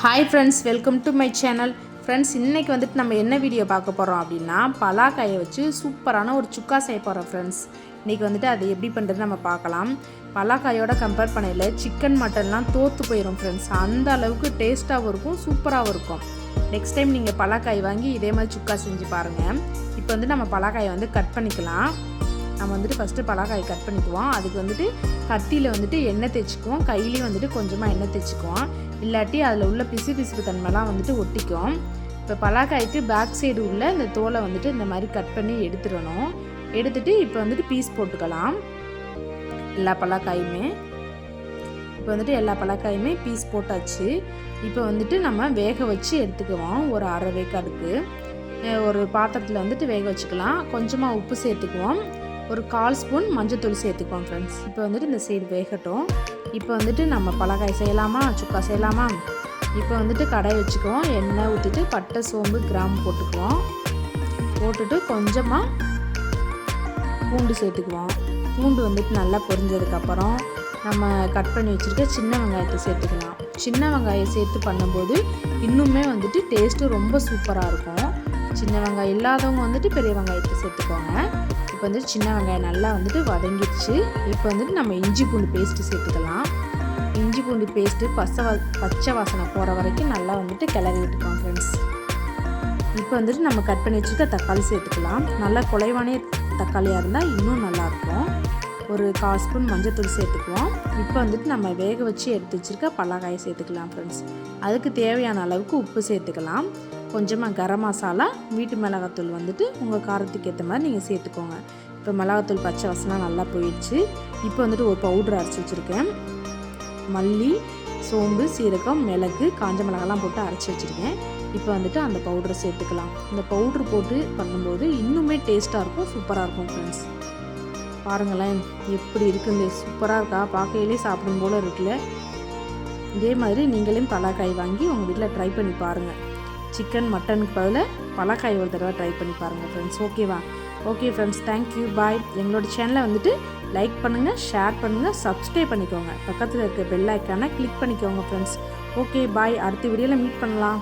Hi friends welcome to my channel friends இன்றைக்கி வந்துட்டு நம்ம என்ன வீடியோ பார்க்க போகிறோம் அப்படின்னா பலாக்காயை வச்சு சூப்பரான ஒரு சுக்கா செய்ய போகிறோம் ஃப்ரெண்ட்ஸ் இன்றைக்கி வந்துட்டு அது எப்படி பண்ணுறது நம்ம பார்க்கலாம். பலாக்காயோட கம்பேர் பண்ணையில் சிக்கன் மட்டன்லாம் தோற்று போயிடும் ஃப்ரெண்ட்ஸ் அந்த அளவுக்கு டேஸ்ட்டாகவும் இருக்கும் சூப்பராகவும் இருக்கும். நெக்ஸ்ட் டைம் நீங்கள் பலாக்காய் வாங்கி இதே மாதிரி சுக்கா செஞ்சு பாருங்கள் இப்போ வந்து நம்ம பலாக்காயை வந்து கட் பண்ணிக்கலாம். நம்ம வந்துட்டு ஃபஸ்ட்டு பலாக்காய் கட் பண்ணிக்குவோம். அதுக்கு வந்துட்டு கத்தியில் வந்துட்டு எண்ணெய் தேய்ச்சிக்குவோம். கையிலையும் வந்துட்டு கொஞ்சமாக எண்ணெய் தேய்ச்சிக்குவோம். இல்லாட்டி அதில் உள்ள பிசு பிசுப்பு தன்மைலாம் வந்துட்டு ஒட்டிக்கும். இப்போ பலாக்காய்க்கு பேக் சைடு உள்ள இந்த தோலை வந்துட்டு இந்த மாதிரி கட் பண்ணி எடுத்துடணும். எடுத்துட்டு இப்போ வந்துட்டு பீஸ் போட்டுக்கலாம். எல்லா பலாக்காயுமே. இப்போ வந்துட்டு எல்லா பலாக்காயுமே பீஸ் போட்டாச்சு. இப்போ வந்துட்டு நம்ம வேக வச்சு எடுத்துக்குவோம். ஒரு அரை வேக்காடுக்கு. ஒரு பாத்திரத்தில் வந்துட்டு வேக வச்சுக்கலாம். கொஞ்சமாக உப்பு சேர்த்துக்குவோம். ஒரு கால் ஸ்பூன் மஞ்சத்தூள் சேர்த்துக்குவோம் ஃப்ரெண்ட்ஸ் இப்போ வந்துட்டு இந்த சைடு வேகட்டும். இப்போ வந்துட்டு நம்ம பலகாய் செய்யலாமா? சுக்கா செய்யலாமா? இப்போ வந்துட்டு கடை வச்சுக்குவோம். எண்ணெய் ஊற்றிட்டு பட்டை சோம்பு கிராம் போட்டுக்குவோம். போட்டுட்டு கொஞ்சமாக பூண்டு சேர்த்துக்குவோம். பூண்டு வந்துட்டு நல்லா பொரிஞ்சதுக்கப்புறம் நம்ம கட் பண்ணி வச்சுருக்க சின்ன வெங்காயத்தை சேர்த்துக்கலாம். சின்ன வெங்காயம் சேர்த்து பண்ணும்போது இன்னுமே வந்துட்டு டேஸ்ட்டு ரொம்ப சூப்பராக இருக்கும். சின்ன வெங்காயம் இல்லாதவங்க வந்துட்டு பெரிய வெங்காயத்தை சேர்த்துக்கோங்க. இப்போ வந்துட்டு சின்ன வெங்காயம் நல்லா வந்துட்டு வதங்கிடுச்சு. இப்போ வந்துட்டு நம்ம இஞ்சி பூண்டு பேஸ்ட்டு சேர்த்துக்கலாம். இஞ்சி பூண்டு பேஸ்ட்டு பச்சை வா பச்சை வாசனை போகிற வரைக்கும் நல்லா வந்துட்டு கிளறி விட்டுக்கலாம் ஃப்ரெண்ட்ஸ் இப்போ வந்துட்டு நம்ம கட் பண்ணி வச்சுருக்க தக்காளி சேர்த்துக்கலாம். நல்லா குலைவானே தக்காளியாக இருந்தால் இன்னும் நல்லாயிருக்கும் ஒரு கால் ஸ்பூன் மஞ்சத்தூள் சேர்த்துக்குவோம். இப்போ வந்துட்டு நம்ம வேக வச்சு எடுத்து வச்சுருக்க பல்லாக்காயை சேர்த்துக்கலாம் ஃப்ரெண்ட்ஸ் அதுக்கு தேவையான அளவுக்கு உப்பு சேர்த்துக்கலாம். கொஞ்சமாக கரம் மசாலா வீட்டு மிளகாத்தூள் வந்துட்டு உங்கள் காரத்துக்கு ஏற்ற மாதிரி நீங்கள் சேர்த்துக்கோங்க. இப்போ மிளகாத்தூள் பச்சை வசனம் நல்லா போயிடுச்சு. இப்போ வந்துட்டு ஒரு பவுட்ரு அரைச்சி வச்சுருக்கேன். மல்லி சோம்பு சீரகம் மிளகு காஞ்ச மிளகாலாம் போட்டு அரைச்சி வச்சுருக்கேன். இப்போ வந்துட்டு அந்த பவுடரை சேர்த்துக்கலாம். இந்த பவுட்ரு போட்டு பண்ணும்போது இன்னுமே டேஸ்ட்டாக இருக்கும் சூப்பராக இருக்கும் ஃப்ரெண்ட்ஸ் பாருங்களேன் எப்படி இருக்குது சூப்பராக இருக்கா? பார்க்கையிலே சாப்பிடும் போல் இருக்குல்ல. இதே மாதிரி நீங்களும் பலாக்காய் வாங்கி உங்கள் வீட்டில் ட்ரை பண்ணி பாருங்கள் சிக்கன் மட்டனுக்கு பதில் பலாக்காய் ஒரு தடவை ட்ரை பண்ணி பாருங்கள் ஃப்ரெண்ட்ஸ் ஓகேவா ஓகே ஃப்ரெண்ட்ஸ் தேங்க்யூ பாய் எங்களோட சேனலை வந்துட்டு லைக் பண்ணுங்கள் ஷேர் பண்ணுங்கள் சப்ஸ்கிரைப் பண்ணிக்கோங்க. பக்கத்தில் இருக்க பெல் ஐக்கானை கிளிக் பண்ணிக்கோங்க ஃப்ரெண்ட்ஸ் ஓகே பாய் அடுத்த வீடியோவில் மீட் பண்ணலாம்.